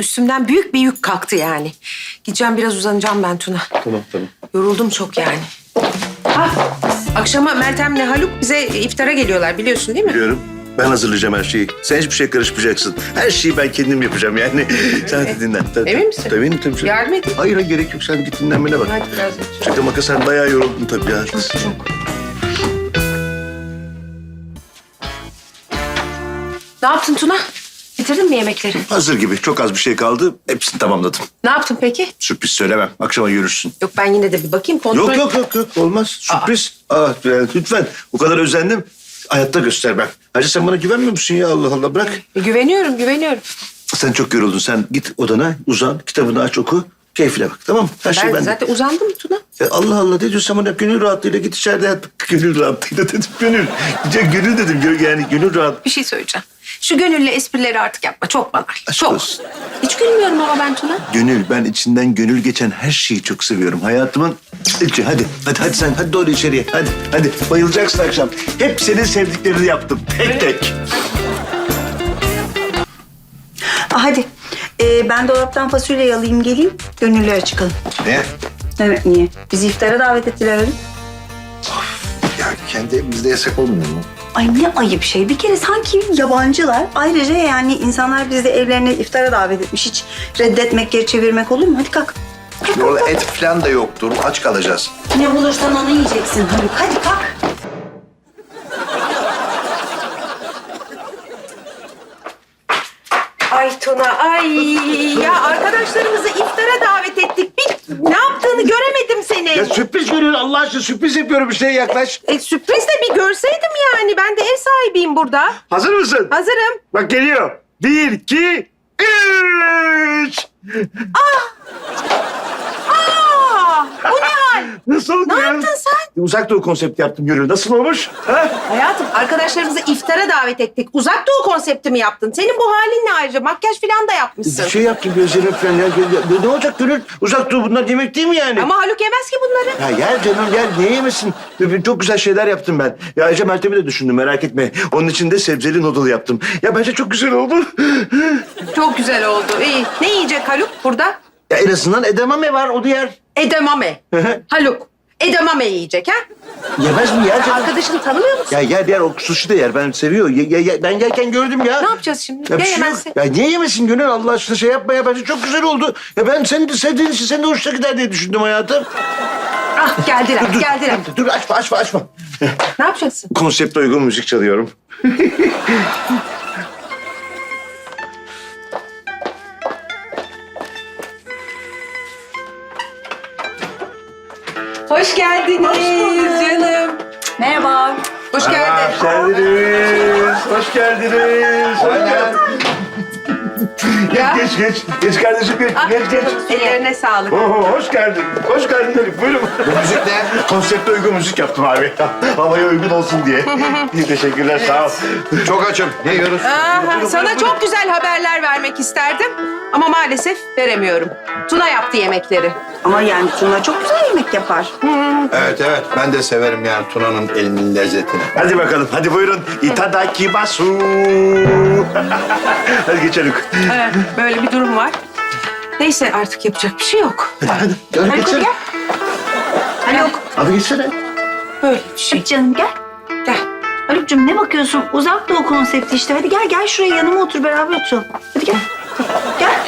Üstümden büyük bir yük kalktı yani. Gideceğim biraz uzanacağım ben Tuna. Tamam tamam. Yoruldum çok yani. Ha, akşama Meltem'le Haluk bize iftara geliyorlar biliyorsun değil mi? Biliyorum. Ben hazırlayacağım her şeyi. Sen hiçbir şey karışmayacaksın. Her şeyi ben kendim yapacağım yani. Sen hadi dinlen. Tabii, Emin misin? Tabii eminim tabii. Yardım edeyim. Hayır hayır gerek yok. Sen git dinlenmene bak. Hadi biraz yap. Şaka maka sen bayağı yoruldun tabii ya. Çok. Ne yaptın Tuna? Bitirdin mi yemekleri? Hazır gibi. Çok az bir şey kaldı. Hepsini tamamladım. Ne yaptın peki? Sürpriz söylemem. Akşama görürsün. Yok ben yine de bir bakayım kontrol. Yok yok yok yok. Olmaz. Sürpriz. Aa, yani lütfen. O kadar özendim. Hayatta göstermem. Ayrıca sen bana güvenmiyor musun ya Allah Allah bırak. E, Güveniyorum, güveniyorum. Sen çok yoruldun. Sen git odana uzan. Kitabını aç oku. Keyfine bak tamam mı? Her şey ben bende. zaten uzandım Tuna. Ya Allah Allah ne diyorsun bana gönül rahatlığıyla git içeride yat. Gönül rahatlığıyla dedim gönül. Ya gönül dedim yani gönül rahat. Bir şey söyleyeceğim. Şu gönülle esprileri artık yapma. Çok banal. Aşk Çok. olsun. Hiç gülmüyorum ama ben Tuna. Gönül ben içinden gönül geçen her şeyi çok seviyorum. Hayatımın içi hadi hadi hadi sen hadi doğru içeriye hadi hadi bayılacaksın akşam. Hep senin sevdiklerini yaptım tek tek. Ah, Hadi. Ee, ben dolaptan fasulye alayım geleyim. Gönüllüye çıkalım. Ne? Evet niye? Bizi iftara davet ettiler öyle. Ya kendi evimizde yasak olmuyor mu? Ay ne ayıp şey. Bir kere sanki yabancılar. Ayrıca yani insanlar bizi evlerine iftara davet etmiş. Hiç reddetmek, geri çevirmek olur mu? Hadi kalk. Orada et falan da yoktur. Aç kalacağız. Ne bulursan onu yiyeceksin Haluk. Hadi kalk. Ay Tuna ay ya arkadaşlarımızı iftara davet ettik. Bir ne yaptığını göremedim seni. sürpriz görüyor Allah aşkına sürpriz yapıyorum işte yaklaş. E, sürpriz de bir görseydim yani. Ben de ev sahibiyim burada. Hazır mısın? Hazırım. Bak geliyor. Bir, iki, üç. Aa, bu ne hal? Nasıl Ne ya? yaptın sen? Uzak doğu konsepti yaptım Gönül. Nasıl olmuş? Ha? Hayatım arkadaşlarımızı iftara davet ettik. Uzak doğu konsepti mi yaptın? Senin bu halin ne ayrıca? Makyaj falan da yapmışsın. Bir şey yaptım gözlerim falan ya. Ne olacak Gönül? Uzak doğu bunlar yemek değil mi yani? Ama Haluk yemez ki bunları. Ya gel canım gel. Niye yemesin? Çok güzel şeyler yaptım ben. Ya ayrıca Meltem'i de düşündüm merak etme. Onun için de sebzeli noodle yaptım. Ya bence çok güzel oldu. Çok güzel oldu. İyi. Ne yiyecek Haluk burada? Ya en azından edamame var o diğer. Edamame. Haluk. Edamame yiyecek ha? Yemez mi yer canım? Arkadaşını tanımıyor musun? Ya yer yer o sushi de yer. Ben seviyor. Ya, ya- ya- ben yerken gördüm ya. Ne yapacağız şimdi? Ya, Ya bir şey yok. yemezse? ya niye yemesin Gönül Allah aşkına şey yapma ya. Bence çok güzel oldu. Ya ben seni de sevdiğin için senin de hoşuna gider diye düşündüm hayatım. Ah geldiler, Dur, geldiler. Dur, dur açma açma açma. Ne yapacaksın? Konsepte uygun müzik çalıyorum. Hoş geldiniz canım. Merhaba. Hoş geldin. Hoş geldiniz. Hoş geldiniz. Hoş geldiniz. Ya. Geç geç. Geç kardeşim geç. Ah, Geç geç. Ellerine sağlık. Oo, hoş geldin. Hoş geldin Elif. Buyurun. Bu müzik ne? Konsepte uygun müzik yaptım abi. Havaya uygun olsun diye. Teşekkürler. Sağ ol. Çok açım. Ne yiyoruz? Aha, sana çok güzel haberler vermek isterdim. Ama maalesef veremiyorum. Tuna yaptı yemekleri. Ama yani Tuna çok güzel yemek yapar. Evet evet. Ben de severim yani Tuna'nın elinin lezzetini. Hadi bakalım. Hadi buyurun. Itadakimasu. Hadi geçelim. Evet, böyle bir durum var. Neyse artık yapacak bir şey yok. Hadi. Hadi, hadi Haluk geçsene. gel. Haluk. Hadi geçsene. Böyle bir şey. Hadi canım gel. Gel. Haluk'cum ne bakıyorsun? Uzak doğu konsepti işte. Hadi gel gel şuraya yanıma otur beraber oturalım. Hadi gel. Gel.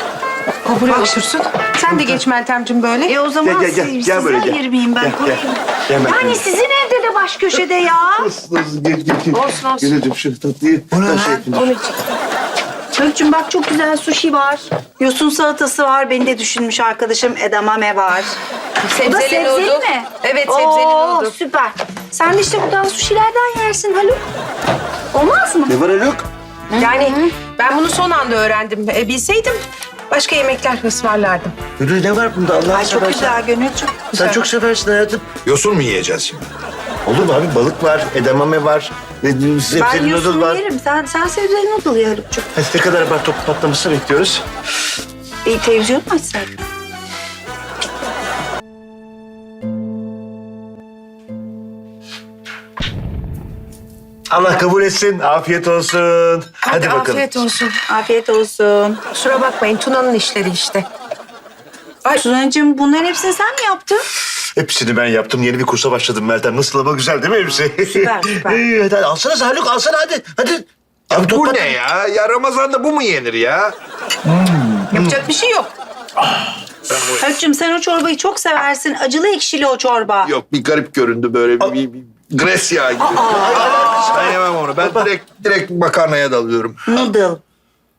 O buraya otursun. Sen de geç Meltemciğim böyle. E o zaman Gel, gel, gel. siz- Gel size böyle, gel. ayırmayayım ben. Gel, gel. koyayım. Gel. Yani sizin evde de baş köşede ya. Olsun olsun. Geç geç geç. Olsun, olsun. Gönülcüm şu tatlıyı. O ne şey yapayım. Onun için. Haluk'cum bak çok güzel sushi var. Yosun salatası var. Beni de düşünmüş arkadaşım edamame var. Bu da Sebzeli sebzeli noodle. mi? Evet, sebzeli Oo, noodle. süper. Sen de işte buradan sushilerden yersin Haluk. Olmaz mı? Ne var Haluk? Yani ben bunu son anda öğrendim. E, bilseydim başka yemekler ısmarlardım. Gönül ne var bunda Allah'ını Ay çok seversen? güzel Gönülcüm. Sen çok seversin hayatım. Yosun mu yiyeceğiz şimdi? Olur mu abi? Balık var, edamame var, ne- Ben sebzeli yosun noodle var. yerim. Sen, sen sebzeli noodle ye Haluk'cum. Hadi ne kadar bar top patlaması bekliyoruz. E, televizyon mu açsaydın? Allah kabul etsin. Afiyet olsun. Hadi, bakalım. Afiyet olsun. Afiyet olsun. Kusura bakmayın Tuna'nın işleri işte. Tunacığım bunların hepsini sen mi yaptın? Hepsini ben yaptım. Yeni bir kursa başladım Meltem. Nasıl ama güzel değil mi hepsi? Süper, süper. İyi, hadi alsana Haluk alsana hadi. Hadi. Abi Bu topla- ne ya? Ya Ramazan'da bu mu yenir ya? Yapacak bir şey yok. Haluk'cum sen o çorbayı çok seversin. Acılı ekşili o çorba. Yok bir garip göründü böyle bir, bir, bir gres yağı gibi. Ben yemem onu. Ben direkt direkt makarnaya dalıyorum. Noodle.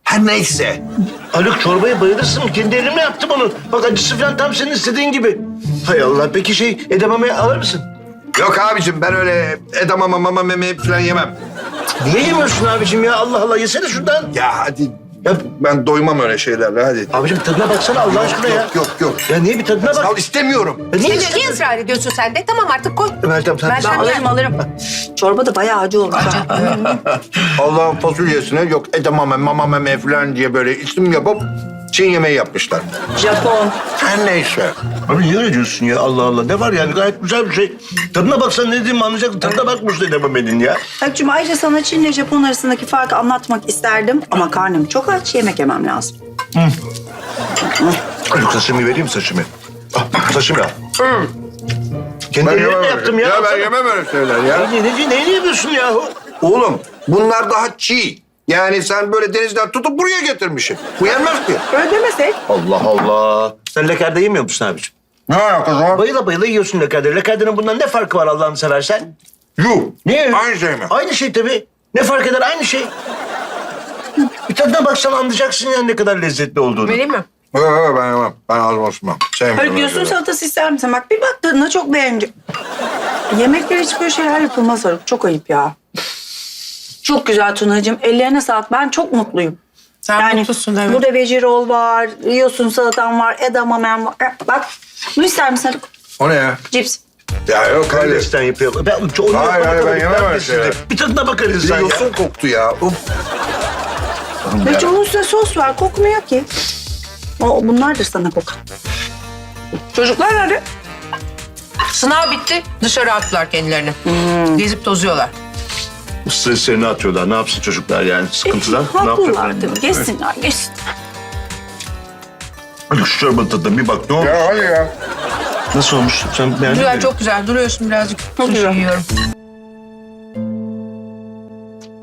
Her neyse. Haluk çorbaya bayılırsın. Kendi elimle yaptım onu. Bak acısı falan tam senin istediğin gibi. Hay Allah. Peki şey edamame alır mısın? Yok abicim ben öyle edamama mama meme falan yemem. Niye yemiyorsun abicim ya? Allah Allah yesene şundan. Ya hadi. Ya Ben doymam öyle şeylerle hadi. abicim tadına baksana Allah aşkına ya. Yok yok yok. Ya niye bir tadına bak? Al istemiyorum. Ya niye Niye, ısrar ediyorsun sen de? Tamam artık koy. Meltem sen... Ben- alırım alırım. Çorba da bayağı acı olmuş. ha. Allah'ın fasulyesine yok edamame mama meme falan diye böyle isim yapıp Çin yemeği yapmışlar. Japon. Her neyse. Abi niye öyle diyorsun ya? Allah Allah. Ne var yani? Gayet güzel bir şey. Tadına baksan ne dediğimi anlayacaksın. Tadına bakmış da edamamenin ya. Haluk'cum ayrıca sana Çin ile Japon arasındaki farkı anlatmak isterdim. Ama karnım çok aç, yemek yemem lazım. Haluk sashimi vereyim mi sashimi? Ah, sashimi al. Kendi Ben elimle yemem yaptım ya. Ya ben yemem öyle şeyler ya. Ne, ne, ne, neyini yapıyorsun yahu? Oğlum bunlar daha çiğ. Yani sen böyle denizden tutup buraya getirmişsin. Bu yenmez ki. Öyle demesek. Allah Allah. Sen lekerde yemiyor musun abiciğim? Ne alakası var? Bayıla bayıla yiyorsun lekerde. Lekerdenin bundan ne farkı var Allah'ını seversen? Yuh. Niye? Aynı şey mi? Aynı şey tabii. Ne fark eder? Aynı şey. Bir tadına baksan anlayacaksın yani ne kadar lezzetli olduğunu. Vereyim mi? Yok yok ben yemem. Ben ağzıma sürmem. Sevmiyorum. Haluk öyle şeyleri. salatası ister misin? Bak bir bak tadına çok beğendim. Yemekler hiç böyle şeyler yapılmaz Haluk. Çok ayıp ya. Çok güzel Tunacığım. Ellerine sağlık. Ben çok mutluyum. Sen mutlusun evet. Burada veggie roll var, yosun salatan var, edamame var. Eh, Bak, bunu ister misin? O ne ya? Cips. Ya yok öyle. Karidesten yapıyor. Ben onu Hayır, hayır, ben yemem öyle şeyler. Bir tadına bakarız sen ya. yosun koktu ya. Uf. Ve onun üstüne sos var. Kokmuyor ki. O, bunlardır sana kokan. Çocuklar nerede? Sınav bitti. Dışarı attılar kendilerini. Gezip tozuyorlar. Streslerini atıyorlar. Ne yapsın çocuklar yani sıkıntıdan? ne Haklılar yapacaklar? tabii. Geçsinler, geçsin. Şu çorbanın tadına bir bak ne olmuş? Ya hadi ya. Nasıl olmuş? Sen beğendin Güzel mi? çok güzel. Duruyorsun birazcık. Çok güzel. yiyorum.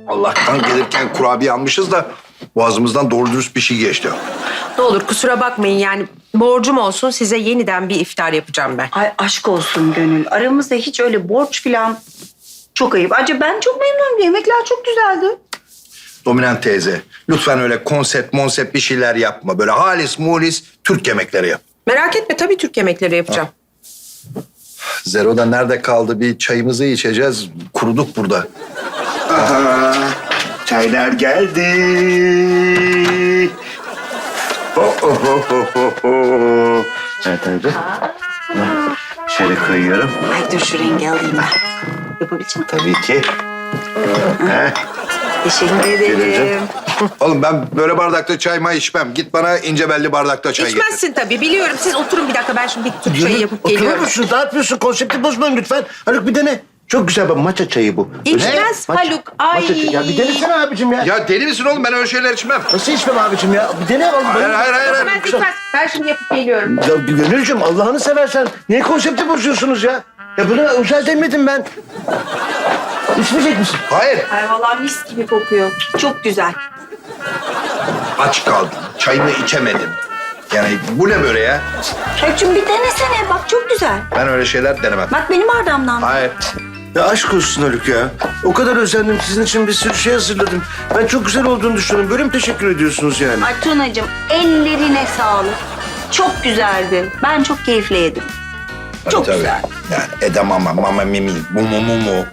Allah'tan gelirken kurabiye almışız da boğazımızdan doğru dürüst bir şey geçti. Ne olur kusura bakmayın yani borcum olsun size yeniden bir iftar yapacağım ben. Ay aşk olsun Gönül. Aramızda hiç öyle borç filan çok ayıp. Ayrıca ben çok memnunum. Yemekler çok güzeldi. Dominant teyze. Lütfen öyle konsept monsept bir şeyler yapma. Böyle halis mulis Türk yemekleri yap. Merak etme tabii Türk yemekleri yapacağım. Zero'da nerede kaldı? Bir çayımızı içeceğiz. Kuruduk burada. Aha, çaylar geldi. Oh, oh, oh, oh, oh, oh. Evet. Şöyle koyuyorum. Ay dur şu rengi alayım ben. Yapabileceğim. Tabii ki. Heh. Teşekkür ederim. Oğlum ben böyle bardakta çay may içmem. Git bana ince belli bardakta çay getir. İçmezsin tabii biliyorum. Siz oturun bir dakika ben şimdi bir Türk çayı yapıp Oturur geliyorum. musun? Dağıtmıyorsun. Konsepti bozmayın lütfen. Haluk bir dene. Çok güzel bir matcha çayı bu. İçmez Ne? Haluk, ay. Çayı. Ya bir denesene abicim ya. Ya deli misin oğlum? Ben öyle şeyler içmem. Nasıl içmem abicim ya? Bir dene oğlum. Hayır hayır hayır. hayır. İçmez içmez. Ben şimdi yapıp geliyorum. Ya Gönülcüm Allah'ını seversen niye konsepti bozuyorsunuz ya? Ya bunu özel demedim ben. İçmeyecek misin? Hayır. Ay vallahi mis gibi kokuyor. Çok güzel. Aç kaldım. Çayımı içemedim. Yani bu ne böyle ya? Haluk'cum bir denesene. Bak çok güzel. Ben öyle şeyler denemem. Bak benim bardağımdan. Hayır. Ya aşk olsun Haluk ya. O kadar özendim sizin için bir sürü şey hazırladım. Ben çok güzel olduğunu düşünüyorum. Böyle mi teşekkür ediyorsunuz yani? Ay Tunacığım ellerine sağlık. Çok güzeldi. Ben çok keyifle yedim. Çok Tabii. güzel. Yani edamama, mama mimi, bu mu mu mu.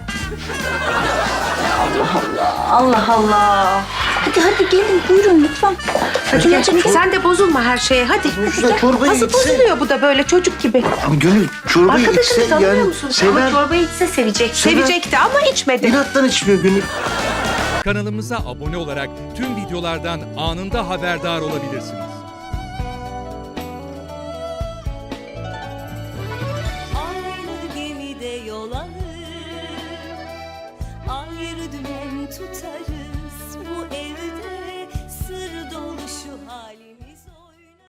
Allah Allah. Hadi hadi gelin buyurun lütfen. Hadi Ya, lütfen. sen de bozulma her şeye hadi. Şurada çorbayı Nasıl içse. bozuluyor bu da böyle çocuk gibi. Ama Gönül çorbayı içse Arkadaşını tanımıyor yani musun? sever. Ama çorbayı içse sevecek. Sevecekti ama içmedi. İnattan içmiyor Gönül. Kanalımıza abone olarak tüm videolardan anında haberdar olabilirsiniz.